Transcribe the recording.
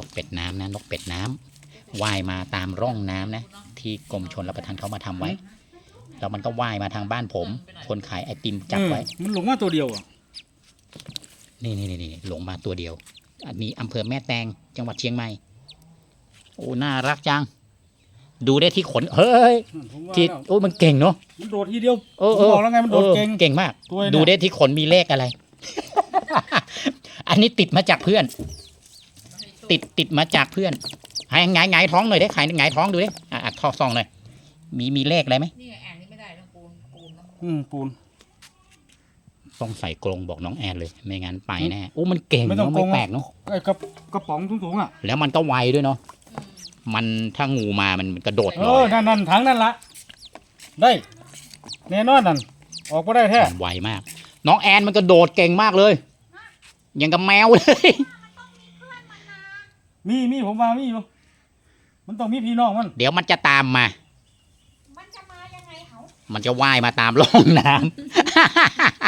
นกเป็ดน้ำนะนกเป็ดน้ำว่ายมาตามร่องน้ำนะ ที่กรมชนรับประทานเขามาทำไว้ แล้วมันก็ว่ายมาทางบ้านผม คนขายไอติมจับไว้ เออมันหลงมาตัวเดียวอะนี่นี่นี่หลงมาตัวเดียว อันนี้อำเภอแม่แตงจังหวัดเชียงใหม่ โอ้น่ารักจัง ดูได้ที่ขน เฮ้ยผมว่าที่แล้วโอ้มันเก่งเนาะ มันโดดทีเดียวเออผมเออบอกแล้วไงมันโดดเก่งเก่งมากตัวเนี่ยดูได้ที่ขนมีเลขอะไร อันนี้ติดมาจากเพื่อน ติดติดมาจากเพื่อนให้หงายหงายท้องหน่อยได้ขายหงายท้องดูดิอะอะทอซองหน่อยมีมีเลขอะไรไหมนี่ไงอ่างนี้ไม่ได้ต้องปูนปูนต้องอืมปูนต้องใส่กรงบอกน้องแอนเลย ไม่งั้นไปแน่โอ้มันเก่งไม่ต้องเนาะไม่กรงแปลกเนาะไอ้กระกระป๋องถุงๆอะแล้วมันก็ไวด้วยเนาะอืมมันถ้างูมามันกระโดดเอลออยนั่นนั่นถังนั่นละได้แน่นอนนั่นออกมาได้แท้มันไวมาก น้องแอนมันกระโดดเก่งมากเลย ยังกับแมวเลย มีมีผมว่ามีอยู่ มันต้องมีพี่น้องมัน เดี๋ยวมันจะตามมา มันจะมายังไงเขามันจะว่ายมาตามร่องน้ำ